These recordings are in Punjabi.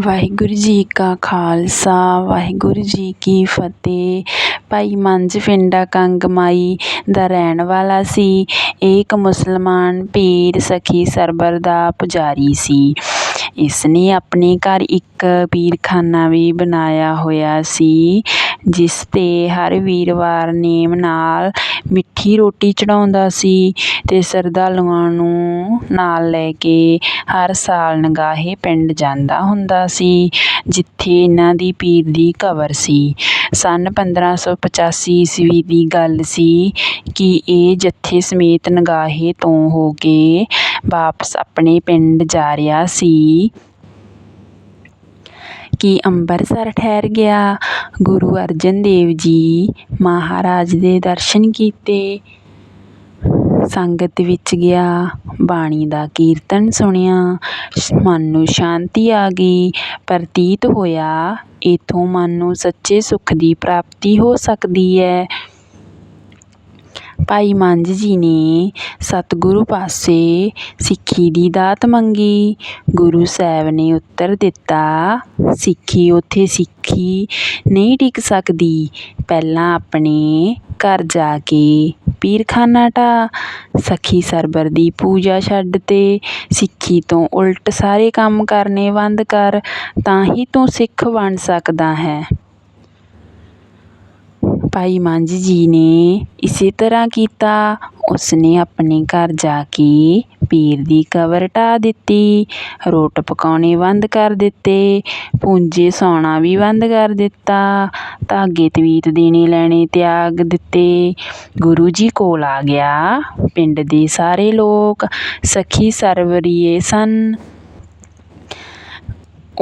ਵਾਹਿਗੁਰੂ ਜੀ ਕਾ ਖਾਲਸਾ, ਵਾਹਿਗੁਰੂ ਜੀ ਕੀ ਫਤਿਹ। ਭਾਈ ਮੰਝ ਪਿੰਡਾ ਕੰਗਮਾਈ ਦਾ ਰਹਿਣ ਵਾਲਾ ਸੀ। ਇਹ ਇੱਕ ਮੁਸਲਮਾਨ ਪੀਰ ਸਖੀ ਸਰਬਰ ਦਾ ਪੁਜਾਰੀ ਸੀ। ਇਸ ਨੇ ਆਪਣੇ ਘਰ ਇੱਕ ਪੀਰਖਾਨਾ ਵੀ ਬਣਾਇਆ ਹੋਇਆ ਸੀ। ਜਿਸ 'ਤੇ ਹਰ ਵੀਰਵਾਰ ਨੇਮ ਨਾਲ ਮਿੱਠੀ ਰੋਟੀ ਚੜ੍ਹਾਉਂਦਾ ਸੀ ਅਤੇ ਸ਼ਰਧਾਲੂਆਂ ਨੂੰ ਨਾਲ ਲੈ ਕੇ ਹਰ ਸਾਲ ਨਗਾਹੇ ਪਿੰਡ ਜਾਂਦਾ ਹੁੰਦਾ ਸੀ, ਜਿੱਥੇ ਇਹਨਾਂ ਦੀ ਪੀਰ ਦੀ ਕਬਰ ਸੀ। ਸੰਨ ਪੰਦਰਾਂ ਸੌ ਪਚਾਸੀ ਈਸਵੀ ਦੀ ਗੱਲ ਸੀ ਕਿ ਇਹ ਜੱਥੇ ਸਮੇਤ ਨਗਾਹੇ ਤੋਂ ਹੋ ਕੇ ਵਾਪਸ ਆਪਣੇ ਪਿੰਡ ਜਾ ਰਿਹਾ ਸੀ ਕਿ ਅੰਬਰਸਰ ਠਹਿਰ ਗਿਆ। ਗੁਰੂ ਅਰਜਨ ਦੇਵ ਜੀ ਮਹਾਰਾਜ ਦੇ ਦਰਸ਼ਨ ਕੀਤੇ। ਸੰਗਤ ਵਿੱਚ ਗਿਆ, ਬਾਣੀ ਦਾ ਕੀਰਤਨ ਸੁਣਿਆ, ਮਨ ਨੂੰ ਸ਼ਾਂਤੀ ਆ ਗਈ, ਪ੍ਰਤੀਤ ਹੋਇਆ, ਇੱਥੋਂ ਮਨ ਨੂੰ ਸੱਚੇ ਸੁੱਖ ਦੀ ਪ੍ਰਾਪਤੀ ਹੋ ਸਕਦੀ ਹੈ। ਭਾਈ ਮੰਝ ਜੀ ਨੇ ਸਤਿਗੁਰੂ ਪਾਸੇ ਸਿੱਖੀ ਦੀ ਦਾਤ ਮੰਗੀ। ਗੁਰੂ ਸਾਹਿਬ ਨੇ ਉੱਤਰ ਦਿੱਤਾ, ਸਿੱਖੀ ਉੱਥੇ ਸਿੱਖੀ ਨਹੀਂ ਟਿਕ ਸਕਦੀ। ਪਹਿਲਾਂ ਆਪਣੇ ਘਰ ਜਾ ਕੇ ਪੀਰਖਾਨਾ ਢਾਹ ਸਖੀ ਸਰਬਰ ਦੀ ਪੂਜਾ ਛੱਡ ਤੇ ਸਿੱਖੀ ਤੋਂ ਉਲਟ ਸਾਰੇ ਕੰਮ ਕਰਨੇ ਬੰਦ ਕਰ, ਤਾਂ ਹੀ ਤੂੰ ਸਿੱਖ ਬਣ ਸਕਦਾ ਹੈ। ਭਾਈ ਮੰਝ ਜੀ ਨੇ ਇਸੇ ਤਰ੍ਹਾਂ ਕੀਤਾ। ਉਸਨੇ ਆਪਣੇ ਘਰ ਜਾ ਕੇ ਪੀਰ ਦੀ ਕਬਰ ਢਾਹ ਦਿੱਤੀ, ਰੋਟ ਪਕਾਉਣੇ ਬੰਦ ਕਰ ਦਿੱਤੇ, ਪੂੰਜੇ ਸੌਣਾ ਵੀ ਬੰਦ ਕਰ ਦਿੱਤਾ, ਧਾਗੇ ਤਵੀਤ ਦੇਣੇ ਲੈਣੇ ਤਿਆਗ ਦਿੱਤੇ। ਗੁਰੂ ਜੀ ਕੋਲ ਆ ਗਿਆ। ਪਿੰਡ ਦੇ ਸਾਰੇ ਲੋਕ ਸਖੀ ਸਰਵਰੀਏ ਸਨ।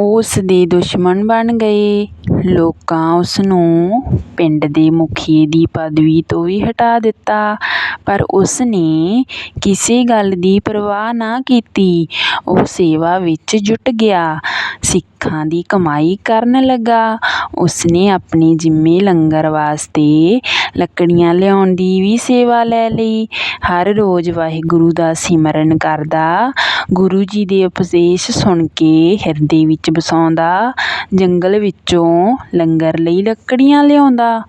ਉਸ ਦੇ ਦੁਸ਼ਮਣ ਬਣ ਗਏ ਲੋਕਾਂ ਉਸ ਨੂੰ ਪਿੰਡ ਦੇ ਮੁਖੀ ਦੀ ਪਦਵੀ ਤੋਂ ਵੀ ਹਟਾ ਦਿੱਤਾ। ਪਰ ਉਸ ਨੇ ਕਿਸੇ ਗੱਲ ਦੀ ਪਰਵਾਹ ਨਾ ਕੀਤੀ। ਉਹ ਸੇਵਾ ਵਿੱਚ ਜੁਟ ਗਿਆ। ਸਿੱਖਾਂ ਦੀ ਕਮਾਈ ਕਰਨ ਲੱਗਾ। ਉਸਨੇ ਆਪਣੇ ਜਿੰਮੇ ਲੰਗਰ ਵਾਸਤੇ ਲੱਕੜੀਆਂ ਲਿਆਉਣ ਦੀ ਵੀ ਸੇਵਾ ਲੈ ਲਈ। ਹਰ ਰੋਜ਼ ਵਾਹਿਗੁਰੂ ਦਾ ਸਿਮਰਨ ਕਰਦਾ, ਗੁਰੂ ਜੀ ਦੇ ਉਪਦੇਸ਼ ਸੁਣ ਕੇ ਹਿਰਦੇ ਵਿੱਚ ਵਸਾਉਂਦਾ ਜੰਗਲ ਵਿੱਚੋਂ ਲੰਗਰ ਲਈ ਲੱਕੜੀਆਂ ਲਿਆਉਂਦਾ।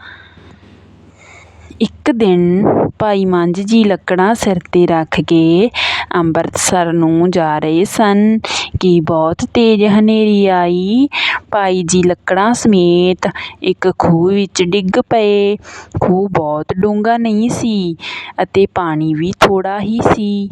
ਇੱਕ ਦਿਨ ਭਾਈ ਮੰਝ ਜੀ ਲੱਕੜਾਂ ਸਿਰ 'ਤੇ ਰੱਖ ਕੇ ਅੰਮ੍ਰਿਤਸਰ ਨੂੰ ਜਾ ਰਹੇ ਸਨ। ਕਿ ਬਹੁਤ ਤੇਜ਼ ਹਨੇਰੀ ਆਈ। ਭਾਈ ਜੀ ਲੱਕੜਾਂ ਸਮੇਤ ਇੱਕ ਖੂਹ ਵਿੱਚ ਡਿੱਗ ਪਏ। ਖੂਹ ਬਹੁਤ ਡੂੰਘਾ ਨਹੀਂ ਸੀ ਅਤੇ ਪਾਣੀ ਵੀ ਥੋੜ੍ਹਾ ਹੀ ਸੀ।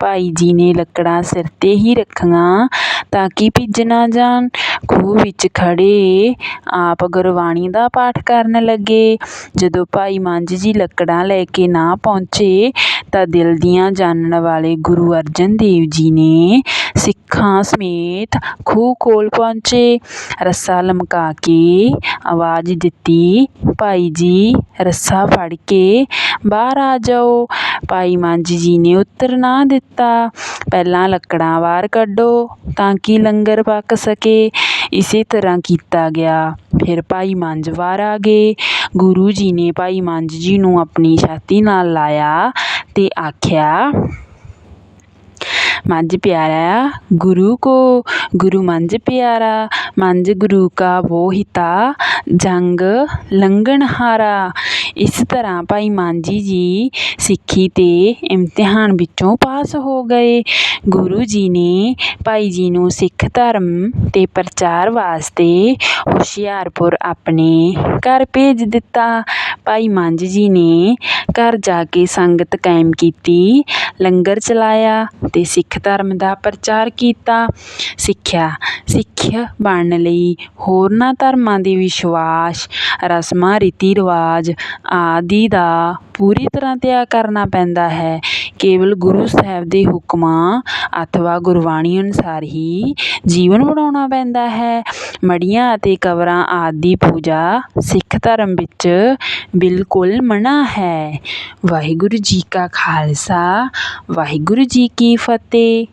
ਭਾਈ ਜੀ ਨੇ ਲੱਕੜਾਂ ਸਿਰ 'ਤੇ ਹੀ ਰੱਖੀਆਂ ਤਾਂ ਕਿ ਭਿੱਜ ਨਾ ਜਾਣ। ਖੂਹ ਵਿੱਚ ਖੜ੍ਹੇ ਆਪ ਗੁਰਬਾਣੀ ਦਾ ਪਾਠ ਕਰਨ ਲੱਗੇ। ਜਦੋਂ ਭਾਈ ਮੰਝ ਜੀ ਲੱਕੜਾਂ ਲੈ ਕੇ ਨਾ ਪਹੁੰਚੇ ਤਾਂ ਦਿਲ ਦੀਆਂ ਜਾਣਨ ਵਾਲੇ ਗੁਰੂ ਅਰਜਨ ਦੇਵ ਜੀ ਨੇ ਸਿੱਖਾਂ ਸਮੇਤ ਖੂਹ ਕੋਲ ਪਹੁੰਚੇ। ਰੱਸਾ ਲਮਕਾ ਕੇ ਆਵਾਜ਼ ਦਿੱਤੀ, ਭਾਈ ਜੀ, ਰੱਸਾ ਫੜ ਕੇ ਬਾਹਰ ਆ ਜਾਓ। ਭਾਈ ਮੰਝ ਜੀ ਨੇ ਉੱਤਰ ਨਾ ਦਿੱਤਾ। ਪਹਿਲਾਂ ਲੱਕੜਾਂ ਬਾਹਰ ਕੱਢੋ ਤਾਂ ਕਿ ਲੰਗਰ ਪੱਕ ਸਕੇ। ਇਸੇ ਤਰ੍ਹਾਂ ਕੀਤਾ ਗਿਆ। ਫਿਰ ਭਾਈ ਮੰਝ ਬਾਹਰ ਆ ਗਏ। ਗੁਰੂ ਜੀ ਨੇ ਭਾਈ ਮੰਝ ਜੀ ਨੂੰ ਆਪਣੀ ਛਾਤੀ ਨਾਲ ਲਾਇਆ ਅਤੇ ਆਖਿਆ ਮੰਝ ਪਿਆਰਾ ਗੁਰੂ ਕੋ, ਗੁਰੂ ਮੰਝ ਪਿਆਰਾ, ਮੰਝ ਗੁਰੂ ਕਾ ਵੋਹਿਤਾ ਜੰਗ ਲੰਘਣ ਹਾਰਾ। ਇਸ ਤਰ੍ਹਾਂ ਭਾਈ ਮਾਂਜੀ ਜੀ ਸਿੱਖੀ ਤੇ ਇਮਤਿਹਾਨ ਵਿੱਚੋਂ ਪਾਸ ਹੋ ਗਏ। ਗੁਰੂ ਜੀ ਨੇ ਭਾਈ ਜੀ ਨੂੰ ਸਿੱਖ ਧਰਮ ਤੇ ਪ੍ਰਚਾਰ ਵਾਸਤੇ ਹੁਸ਼ਿਆਰਪੁਰ ਆਪਣੇ ਘਰ ਭੇਜ ਦਿੱਤਾ। ਭਾਈ ਮੰਝ ਜੀ ਨੇ ਘਰ ਜਾ ਕੇ ਸੰਗਤ ਕਾਇਮ ਕੀਤੀ, ਲੰਗਰ ਚਲਾਇਆ ਅਤੇ ਸਿੱਖ ਧਰਮ ਦਾ ਪ੍ਰਚਾਰ ਕੀਤਾ। ਸਿੱਖਿਆ, ਸਿੱਖ ਬਣਨ ਲਈ ਹੋਰਨਾਂ ਧਰਮਾਂ ਦੇ ਵਿਸ਼ਵਾਸ, ਰਸਮਾਂ ਰੀਤੀ ਰਿਵਾਜ ਆਦਿ ਦਾ ਪੂਰੀ ਤਰ੍ਹਾਂ ਤਿਆਗ ਕਰਨਾ ਪੈਂਦਾ ਹੈ। ਕੇਵਲ ਗੁਰੂ ਸਾਹਿਬ ਦੇ ਹੁਕਮਾਂ ਅਥਵਾ ਗੁਰਬਾਣੀ ਅਨੁਸਾਰ ਹੀ ਜੀਵਨ ਬਣਾਉਣਾ ਪੈਂਦਾ ਹੈ। ਮੜੀਆਂ ਅਤੇ ਕਬਰਾਂ ਆਦਿ ਦੀ ਪੂਜਾ ਸਿੱਖ ਧਰਮ ਵਿੱਚ ਬਿਲਕੁਲ ਮਨ੍ਹਾ ਹੈ। ਵਾਹਿਗੁਰੂ ਜੀ ਕਾ ਖਾਲਸਾ, ਵਾਹਿਗੁਰੂ ਜੀ ਕੀ ਫਤਿਹ।